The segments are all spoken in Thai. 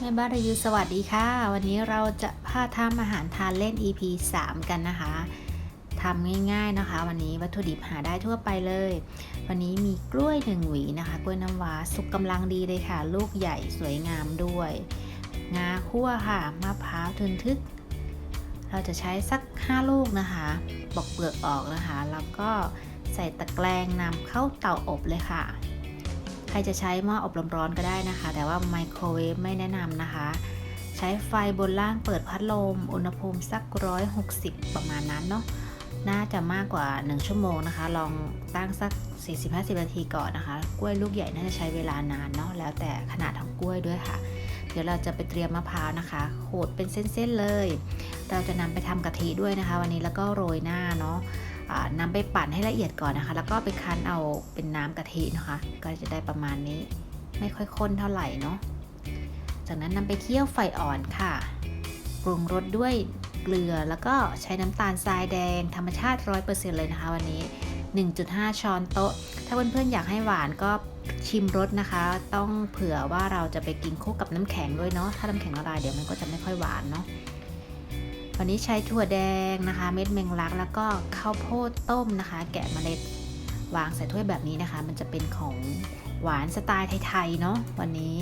แม่บ้านรีวิวสวัสดีค่ะ วันนี้เราจะพาทำอาหารทานเล่น EP 3 กันนะคะทำง่ายๆนะคะ วันนี้วัตถุดิบหาได้ทั่วไปเลย วันนี้มีกล้วยหนึ่งหวีนะคะ กล้วยน้ำว้าสุกกำลังดีเลยค่ะ ลูกใหญ่สวยงามด้วย งาคั่วค่ะมะพร้าวทึนทึก เราจะใช้สัก 5 ลูกนะคะปอกเปลือกออกนะคะ แล้วก็ใส่ตะแกรงนำเข้าเตาอบเลยค่ะ รจะใช้หม้ออบลมร้อนก็ได้นะคะ แต่ว่าไมโครเวฟไม่แนะนำนะคะ ใช้ไฟบนล่างเปิดพัดลม อุณหภูมิสัก 160 ประมาณนั้นเนาะน่าจะมากกว่า 1 ชั่วโมงนะคะ ลองตั้งสัก 40-50 นาทีก่อนนะคะ กล้วยลูกใหญ่น่าจะใช้เวลานานเนาะแล้วแต่ขนาดของกล้วยด้วยค่ะ ดี๋ยวเราจะไปเตรียมมะพร้าวนะคะโขดเป็นเส้นๆเลย เราจะนำไปทำกะทิด้วยนะคะ วันนี้แล้วก็โรยหน้าเนาะอ่านำไปปั่นให้ละเอียดก่อนนะคะ แล้วก็ไปคั้นเอาเป็นน้ำกะทินะคะ ก็จะได้ประมาณนี้ ไม่ค่อยข้นเท่าไหร่เนาะ จากนั้นนำไปเคี่ยวไฟอ่อนค่ะ ปรุงรสด้วยเกลือแล้วก็ใช้น้ำตาลทรายแดงธรรมชาติ 100%เลยนะคะวันนี้ 1.5 ช้อนโต๊ะ ถ้าเพื่อนๆอยากให้หวานก็ชิมรสนะคะ ต้องเผื่อว่าเราจะไปกินคู่กับน้ำแข็งด้วยเนาะ ถ้าน้ำแข็งละลายเดี๋ยวมันก็จะไม่ค่อยหวานเนาะ วันนี้ใช้ถั่วแดงนะคะ เม็ดแมงลัก แล้วก็ข้าวโพดต้มนะคะ แกะเมล็ดวางใส่ถ้วยแบบนี้นะคะ มันจะเป็นของหวานสไตล์ไทยๆเนาะวันนี้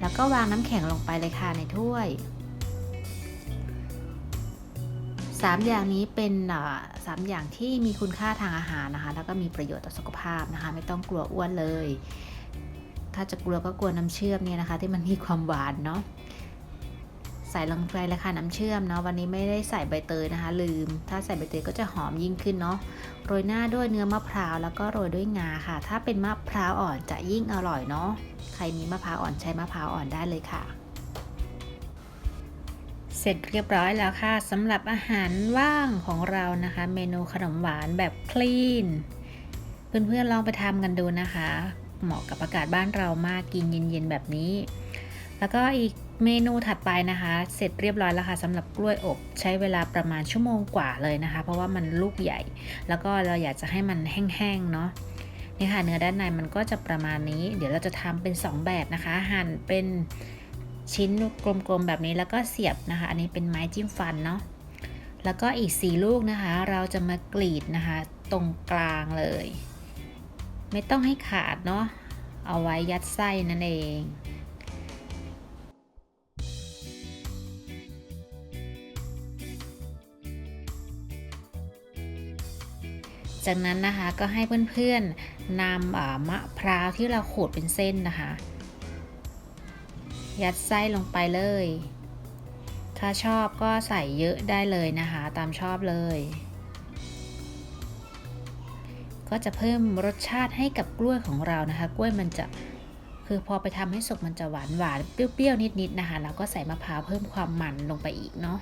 แล้วก็วางน้ำแข็งลงไปเลยค่ะในถ้วย สามอย่างนี้เป็นสามอย่างที่มีคุณค่าทางอาหารนะคะ แล้วก็มีประโยชน์ต่อสุขภาพนะคะ ไม่ต้องกลัวอ้วนเลย ถ้าจะกลัวก็กลัวน้ำเชื่อมเนี่ยนะคะ ที่มันมีความหวานเนาะใส่ลงไปเลยค่ะน้ำเชื่อมเนาะวันนี้ไม่ได้ใส่ใบเตยนะคะ ลืม ถ้าใส่ใบเตยก็จะหอมยิ่งขึ้นเนาะโรยหน้าด้วยเนื้อมะพร้าวแล้วก็โรยด้วยงาค่ะ ถ้าเป็นมะพร้าวอ่อนจะยิ่งอร่อยเนาะใครมีมะพร้าวอ่อนใช้มะพร้าวอ่อนได้เลยค่ะ เสร็จเรียบร้อยแล้วค่ะสำหรับอาหารว่างของเรานะคะ เมนูขนมหวานแบบคลีนเพื่อนๆลองไปทำกันดูนะคะ เหมาะกับอากาศบ้านเรามากกินเย็นๆแบบนี้ แล้วก็อีกเมนูถัดไปนะคะ เสร็จเรียบร้อยแล้วค่ะสำหรับกล้วยอบใช้เวลาประมาณชั่วโมงกว่าเลยนะคะ เพราะว่ามันลูกใหญ่ แล้วก็เราอยากจะให้มันแห้งๆเนาะนี่ค่ะเนื้อด้านในมันก็จะประมาณนี้ เดี๋ยวเราจะทำเป็น 2 แบบนะคะ หั่นเป็น ชิ้นกลมๆแบบนี้แล้วก็เสียบนะคะ อันนี้เป็นไม้จิ้มฟันเนาะแล้วก็อีก 4 ลูกนะคะ เราจะมากรีดนะคะ ตรงกลางเลย ไม่ต้องให้ขาดเนาะเอาไว้ยัดไส้นั่นเองจากนั้นนะคะก็ให้เพื่อนๆนำมะพร้าวที่เราขูดเป็นเส้นนะคะ ยัดไส้ลงไปเลย ถ้าชอบก็ใส่เยอะได้เลยนะคะ ตามชอบเลย ก็จะเพิ่มรสชาติให้กับกล้วยของเรานะคะ กล้วยมันจะคือพอไปทำให้สุกมันจะหวานหวานเปรี้ยวๆนิดๆนะคะแล้วก็ใส่มะพร้าวเพิ่มความมันลงไปอีกเนาะ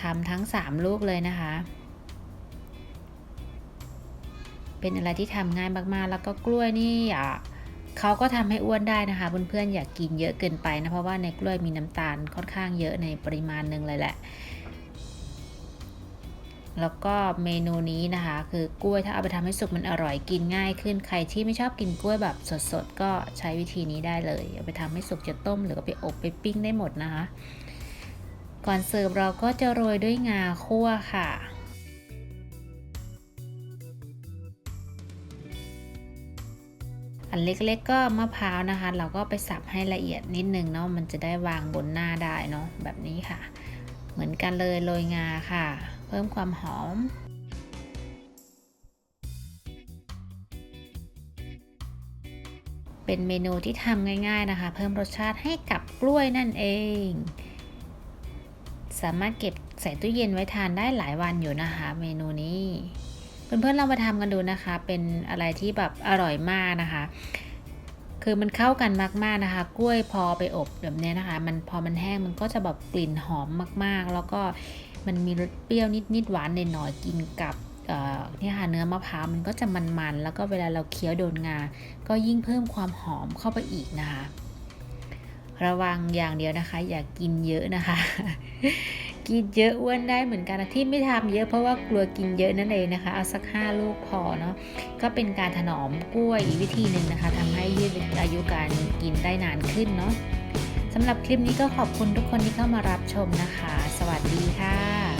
ทำทั้ง 3 ลูกเลยนะคะ เป็นอะไรที่ทำง่ายมากๆ แล้วก็กล้วยนี่อะ เขาก็ทำให้อ้วนได้นะคะเพื่อนๆอย่ากกินเยอะเกินไปนะเพราะว่าในกล้วยมีน้ำตาลค่อนข้างเยอะในปริมาณหนึ่งเลยแหละ แล้วก็เมนูนี้นะคะ คือกล้วยถ้าเอาไปทำให้สุกมันอร่อยกินง่ายขึ้นใครที่ไม่ชอบกินกล้วยแบบสดๆก็ใช้วิธีนี้ได้เลยเอาไปทำให้สุกจะต้มหรือไปอบไปปิ้งได้หมดนะคะ ก่อนเสิร์ฟเราก็จะโรยด้วยงาคั่วค่ะ อันเล็กๆก็มะพร้าวนะคะ เราก็ไปสับให้ละเอียดนิดนึงเนาะมันจะได้วางบนหน้าได้เนาะแบบนี้ค่ะ เหมือนกันเลยโรยงาค่ะ เพิ่มความหอมเป็นเมนูที่ทำง่ายๆนะคะ เพิ่มรสชาติให้กับกล้วยนั่นเอง สามารถเก็บใส่ตู้เย็นไว้ทานได้หลายวันอยู่นะคะ เมนูนี้ เพื่อนๆลองมาทำกันดูนะคะ เป็นอะไรที่แบบอร่อยมากนะคะ คือมันเข้ากันมากๆนะคะ กล้วยพอไปอบแบบนี้นะคะ มันพอมันแห้งมันก็จะแบบกลิ่นหอมมากๆ แล้วก็มันมีรสเปรี้ยวนิดๆหวานหน่อยๆกินกับเนี่ยค่ะเนื้อมะพร้าวมันก็จะมันๆ แล้วก็เวลาเราเคี้ยวโดนงา ก็ยิ่งเพิ่มความหอมเข้าไปอีกนะคะ ระวังอย่างเดียวนะคะ อย่ากกินเยอะนะคะ กินเยอะอ้วนได้เหมือนกันนะที่ไม่ทำเยอะเพราะว่ากลัวกินเยอะนั่นเองนะคะเอาสัก5ลูกพอเนาะก็เป็นการถนอมกล้วยอีกวิธีหนึ่งนะคะทำให้ยืดอายุการกินได้นานขึ้นเนาะสำหรับคลิปนี้ก็ขอบคุณทุกคนที่เข้ามารับชมนะคะ สวัสดีค่ะ